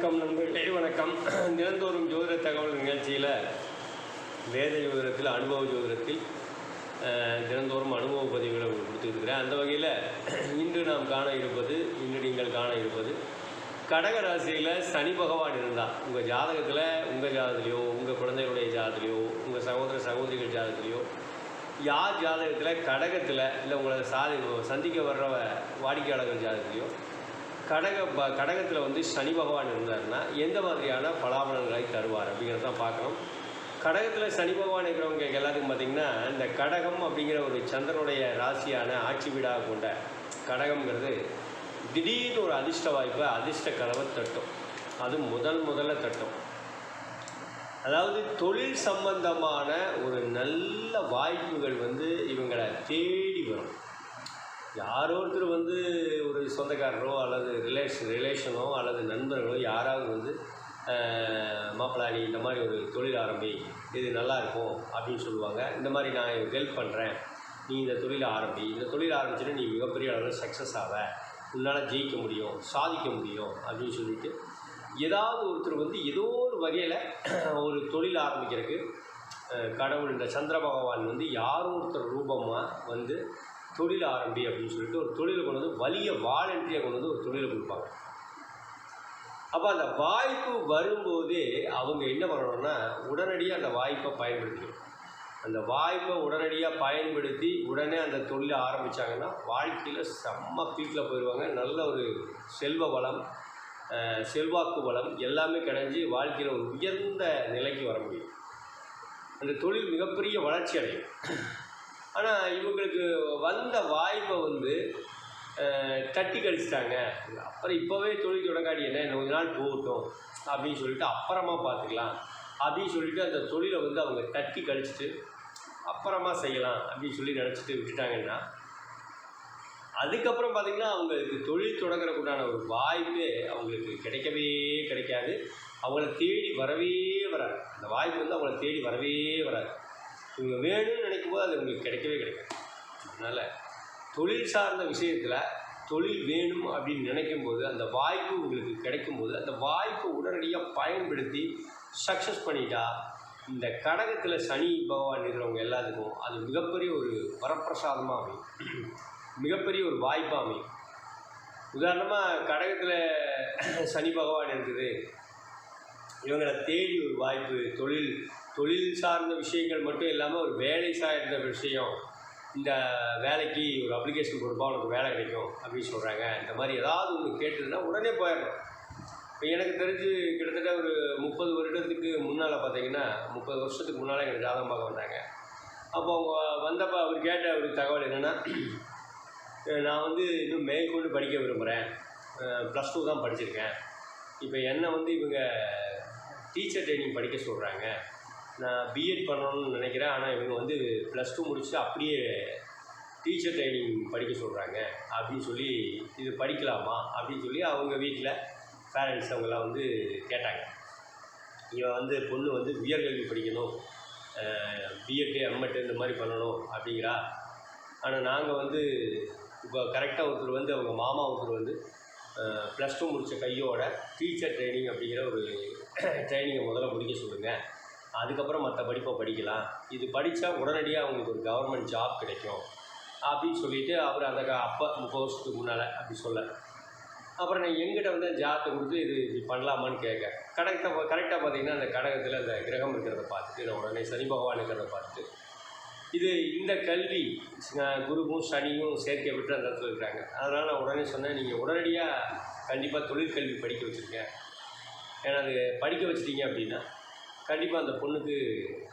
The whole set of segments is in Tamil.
வணக்கம் நண்பர்களே வணக்கம். தினந்தோறும் ஜோதிட தகவல் நிகழ்ச்சியில் வேத ஜோதிடத்தில் அனுபவ ஜோதிடத்தில் தினந்தோறும் அனுபவ பதிவுகளை கொடுத்துருக்கிறேன். அந்த வகையில் இன்று நாம் காண இருப்பது இன்று நீங்கள் காண இருப்பது கடக ராசியில் சனி பகவான் இருந்தால் உங்கள் ஜாதகத்தில் உங்கள் ஜாதகத்திலையோ உங்கள் குழந்தைகளுடைய ஜாதகத்திலையோ உங்கள் சகோதர சகோதரிகள் ஜாதகத்திலையோ யார் ஜாதகத்தில் கடகத்தில் இல்லை உங்களை சாதி சந்திக்க வர்ற வாடிக்கையாளர்கள் ஜாதகத்திலையோ கடக ப கடகத்தில் வந்து சனி பகவான் இருந்தாருன்னா எந்த மாதிரியான பலாபலன்களை தருவார் அப்படிங்கிறத தான் பார்க்கணும். கடகத்தில் சனி பகவான் இருக்கிறவங்க எல்லாத்துக்கும் பார்த்திங்கன்னா இந்த கடகம் அப்படிங்கிற ஒரு சந்திரனுடைய ராசியான ஆட்சி வீடாக கொண்ட கடகம்ங்கிறது திடீர்னு ஒரு அதிர்ஷ்ட வாய்ப்பை அதிர்ஷ்ட கனவை தட்டும். அது முதல் முதல்ல தட்டும். அதாவது தொழில் சம்பந்தமான ஒரு நல்ல வாய்ப்புகள் வந்து இவங்களை தேடி வரும். யாரோ ஒருத்தர் வந்து ஒரு சொந்தக்காரரோ அல்லது ரிலேஷன் ரிலேஷனோ அல்லது நண்பர்களோ யாராவது வந்து மாப்பிள்ளா நீ இந்த மாதிரி ஒரு தொழில் ஆரம்பி இது நல்லா இருக்கும் அப்படின்னு சொல்லுவாங்க. இந்த மாதிரி நான் ஹெல்ப் பண்ணுறேன் நீ இந்த தொழில் ஆரம்பி. இந்த தொழில் ஆரம்பிச்சுட்டு நீ மிகப்பெரிய அளவில் சக்ஸஸ் ஆக உன்னால் ஜெயிக்க முடியும் சாதிக்க முடியும் அப்படின்னு சொல்லிட்டு ஏதாவது ஒருத்தர் வந்து ஏதோ ஒரு வகையில் ஒரு தொழில் ஆரம்பிக்கிறதுக்கு கடவுள் இந்த சந்திர பகவான் வந்து யாரோ ஒருத்தர் ரூபமாக வந்து தொழில் ஆரம்பி அப்படின்னு சொல்லிட்டு ஒரு தொழிலை கொண்டு வந்து வலிய வாலண்டியாக கொண்டு வந்து ஒரு தொழிலை கொடுப்பாங்க. அப்போ அந்த வாய்ப்பு வரும்போதே அவங்க என்ன பண்ணணும்னா உடனடியாக அந்த வாய்ப்பை பயன்படுத்திக்கணும். அந்த வாய்ப்பை உடனடியாக பயன்படுத்தி உடனே அந்த தொழிலை ஆரம்பித்தாங்கன்னா வாழ்க்கையில் செம்ம பீக்கில் போயிடுவாங்க நல்ல ஒரு செல்வ வளம் செல்வாக்கு வளம் எல்லாமே கிடைஞ்சி வாழ்க்கையில் ஒரு உயர்ந்த நிலைக்கு வர முடியும். அந்த தொழில் மிகப்பெரிய வளர்ச்சி அடையும். ஆனால் இவங்களுக்கு வந்த வாய்ப்பை வந்து தட்டி கழிச்சிட்டாங்க அப்புறம் இப்போவே தொழில் தொடங்காடி என்ன இன்னும் கொஞ்ச நாள் போகட்டும் அப்படின்னு சொல்லிட்டு அப்புறமா பார்த்துக்கலாம் அப்படின்னு சொல்லிட்டு அந்த தொழிலை வந்து அவங்க தட்டி கழிச்சிட்டு அப்புறமா செய்யலாம் அப்படின்னு சொல்லி நினச்சிட்டு விட்டுட்டாங்கன்னா அதுக்கப்புறம் பார்த்திங்கன்னா அவங்களுக்கு தொழில் தொடங்குறதுக்குண்டான ஒரு வாய்ப்பே அவங்களுக்கு கிடைக்கவே கிடைக்காது. அவங்கள தேடி வரவே வராது. அந்த வாய்ப்பு வந்து அவங்கள தேடி வரவே வராது. இவங்க வேணும்னு நினைக்கும் போது அது உங்களுக்கு கிடைக்கவே கிடைக்காது. அதனால் தொழில் சார்ந்த விஷயத்தில் தொழில் வேணும் அப்படின்னு நினைக்கும் போது அந்த வாய்ப்பு உங்களுக்கு கிடைக்கும் போது அந்த வாய்ப்பை உடனடியாக பயன்படுத்தி சக்ஸஸ் பண்ணிட்டா இந்த கடகத்தில் சனி பகவான் இருக்கிறவங்க எல்லாத்துக்கும் அது மிகப்பெரிய ஒரு வரப்பிரசாதமாக அமையும். மிகப்பெரிய ஒரு வாய்ப்பாக அமையும். உதாரணமாக கடகத்தில் சனி பகவான் இருக்குது. இவங்களை தேடி ஒரு வாய்ப்பு தொழில் தொழில் சார்ந்த விஷயங்கள் மட்டும் இல்லாமல் ஒரு வேலை சார்ந்த விஷயம். இந்த வேலைக்கு ஒரு அப்ளிகேஷன் கொடுப்பா உனக்கு வேலை கிடைக்கும் அப்படின்னு சொல்கிறாங்க இந்த மாதிரி ஏதாவது ஒன்று கேட்டதுன்னா உடனே போயிடணும். இப்போ எனக்கு தெரிஞ்சு கிட்டத்தட்ட ஒரு முப்பது வருடத்துக்கு முன்னால் பார்த்தீங்கன்னா முப்பது வருஷத்துக்கு முன்னால் எங்கள் ஜாதகம் பார்க்க வந்தாங்க. அப்போ அவங்க வந்தப்போ அவர் கேட்ட ஒரு தகவல் என்னென்னா நான் வந்து இன்னும் மேற்கொண்டு படிக்க விரும்புகிறேன் ப்ளஸ் டூ தான் படிச்சிருக்கேன். இப்போ என்னை வந்து இவங்க டீச்சர் ட்ரைனிங் படிக்க சொல்கிறாங்க நான் பிஎட் பண்ணணும்னு நினைக்கிறேன். ஆனால் இவங்க வந்து ப்ளஸ் டூ முடிச்சுட்டு அப்படியே டீச்சர் ட்ரைனிங் படிக்க சொல்கிறாங்க அப்படின்னு சொல்லி இது படிக்கலாமா? அப்படின்னு சொல்லி அவங்க வீட்டில் பேரண்ட்ஸ் அவங்கெல்லாம் வந்து கேட்டாங்க. இவன் வந்து பொண்ணு வந்து உயர்கல்வி படிக்கணும். பிஎட்டு எம்எட்டு இந்த மாதிரி பண்ணணும் அப்படிங்கிறா. ஆனால் நாங்கள் வந்து இப்போ கரெக்டாக ஒருத்தர் வந்து அவங்க மாமா ஒருத்தர் வந்து ப்ளஸ் டூ முடித்த கையோட டீச்சர் ட்ரைனிங் அப்படிங்கிற ஒரு ட்ரைனிங்கை முதல்ல முடிக்க சொல்லுங்கள் அதுக்கப்புறம் மற்ற படிப்பை படிக்கலாம். இது படித்தா உடனடியாக அவங்களுக்கு ஒரு கவர்மெண்ட் ஜாப் கிடைக்கும். அப்படின்னு சொல்லிட்டு அவர் அந்த க- அப்போ முப்பது வருஷத்துக்கு முன்னால் அப்படி சொல்ல. அப்புறம் நான் எங்கிட்ட வந்து ஜாத்தை கொடுத்து இது இப்படி பண்ணலாமான்னு கேட்க. கரெக்டாக கரெக்டாக பார்த்தீங்கன்னா அந்த கடகத்தில் அந்த கிரகம் இருக்கிறத பார்த்துட்டு நான் உடனே சனி பகவான் இருக்கிறத பார்த்துட்டு இது இந்த கல்வி குருவும் சனியும் சேர்க்கை விட்டு அந்த இடத்துல இருக்கிறாங்க. அதனால் நான் உடனே சொன்னேன் நீங்கள் உடனடியாக கண்டிப்பாக தொழிற்கல்வி படிக்க வச்சுருக்கேன் ஏன்னா அது படிக்க வச்சிட்டீங்க அப்படின்னா கண்டிப்பாக அந்த பொண்ணுக்கு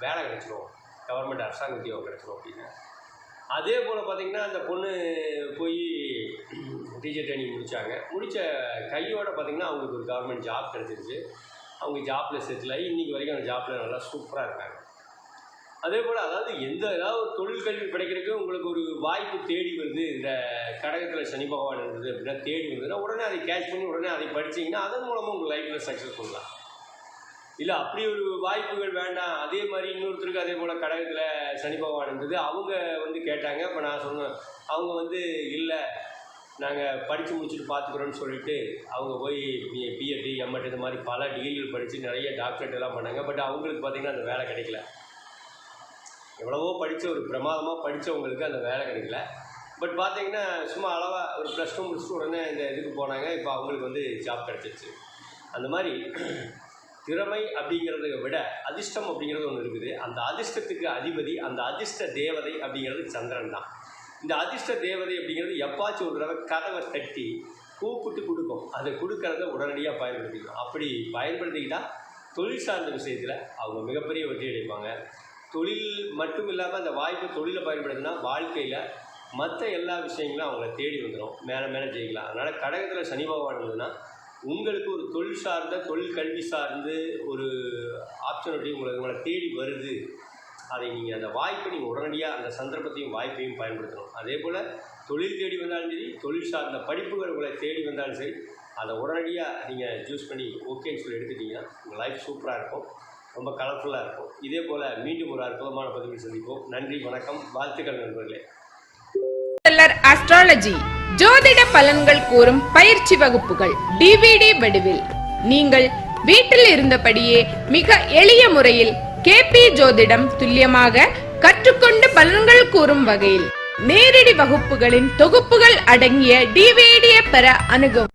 வேலை கிடைச்சிரும். கவர்மெண்ட் அரசாங்க உத்தியோகம் கிடச்சிடும் அப்படின்னு. அதே போல் பார்த்தீங்கன்னா அந்த பொண்ணு போய் டீச்சர் ட்ரைனிங் முடித்தாங்க முடித்த கையோடு பார்த்தீங்கன்னா அவங்களுக்கு ஒரு கவர்மெண்ட் ஜாப் கிடச்சிருச்சு. அவங்க ஜாப்பில் செட்டில் ஆகி இன்றைக்கி வரைக்கும் அந்த ஜாப்பில் நல்லா சூப்பராக இருக்காங்க. அதே போல் அதாவது எந்த ஏதாவது ஒரு தொழில் கல்வி கிடைக்கிறதுக்கு உங்களுக்கு ஒரு வாய்ப்பு தேடி வருது இந்த கடகத்தில் சனி பகவான் இருந்தது அப்படின்னா தேடி வந்ததுன்னா உடனே அதை கேட்ச் பண்ணி உடனே அதை படிச்சீங்கன்னா அதன் மூலமாக உங்கள் லைஃப்பில் சக்ஸஸ் பண்ணலாம். இல்லை அப்படி ஒரு வாய்ப்புகள் வேண்டாம். அதே மாதிரி இன்னொருத்தருக்கு அதே போல் கடகத்தில் சனி பகவான் இருந்தது. அவங்க வந்து கேட்டாங்க. இப்போ நான் சொன்னேன் அவங்க வந்து இல்லை நாங்கள் படித்து முடிச்சுட்டு பார்த்துக்குறோன்னு சொல்லிட்டு அவங்க போய் பிஎட் எம்எட் இந்த மாதிரி பல டிகிரிகள் படித்து நிறைய டாக்டரேட் எல்லாம் பண்ணாங்க. பட் அவங்களுக்கு பார்த்திங்கன்னா அந்த வேலை கிடைக்கல. எவ்வளவோ படித்த ஒரு பிரமாதமாக படித்தவங்களுக்கு அந்த வேலை கிடைக்கல. பட் பார்த்தீங்கன்னா சும்மா அளவாக ஒரு ப்ளஸ் டூ முடிச்சுட்டு உடனே இந்த இதுக்கு போனாங்க. இப்போ அவங்களுக்கு வந்து ஜாப் கிடச்சிருச்சு. அந்த மாதிரி திறமை அப்படிங்கிறத விட அதிர்ஷ்டம் அப்படிங்கிறது ஒன்று இருக்குது. அந்த அதிர்ஷ்டத்துக்கு அதிபதி அந்த அதிர்ஷ்ட தேவதை அப்படிங்கிறது சந்திரன் தான். இந்த அதிர்ஷ்ட தேவதை அப்படிங்கிறது எப்பாச்சும் ஒரு தடவை கதவை தட்டி கூப்பிட்டு கொடுக்கும். அதை கொடுக்கறத உடனடியாக பயன்படுத்திக்கணும். அப்படி பயன்படுத்திக்கிட்டால் தொழில் சார்ந்த விஷயத்தில் அவங்க மிகப்பெரிய வெற்றி அடைப்பாங்க தொழில் மட்டும் இல்லாமல் அந்த வாய்ப்பை தொழிலை பயன்படுத்தினா வாழ்க்கையில் மற்ற எல்லா விஷயங்களும் அவங்கள தேடி வந்துடும் மேலே மேலே ஜெயிக்கலாம். அதனால் கடகத்தில் சனி பகவான் இருந்ததுன்னா உங்களுக்கு ஒரு தொழில் சார்ந்த தொழில் கல்வி சார்ந்து ஒரு ஆப்பர்ச்சுனிட்டி உங்களை உங்களை தேடி வருது. அதை நீங்கள் அந்த வாய்ப்பை நீங்கள் உடனடியாக அந்த சந்தர்ப்பத்தையும் வாய்ப்பையும் பயன்படுத்தணும். அதே போல் தொழில் தேடி வந்தாலும் சரி தொழில் சார்ந்த படிப்புகள் உங்களை தேடி வந்தாலும் சரி அதை உடனடியாக நீங்கள் சூஸ் பண்ணி ஓகேன்னு சொல்லி எடுத்துட்டீங்கன்னா உங்கள் லைஃப் சூப்பராக இருக்கும். ரொம்ப கலர்ஃபுல்லாக இருக்கும். இதே போல் மீண்டும் ஒரு அற்புதமான பதிவில் சந்திப்போம். நன்றி வணக்கம். வாழ்த்துக்கள் நண்பர்களே. Stellar அஸ்ட்ராலஜி ஜோதிட பலன்கள் கூறும் பயிற்சி வகுப்புகள் டிவிடி வடிவில். நீங்கள் வீட்டில் இருந்தபடியே மிக எளிய முறையில் கேபி ஜோதிடம் துல்லியமாக கற்றுக்கொண்டு பலன்கள் கூறும் வகையில் நேரடி வகுப்புகளின் தொகுப்புகள் அடங்கிய டிவிடியை பெற அணுகவும்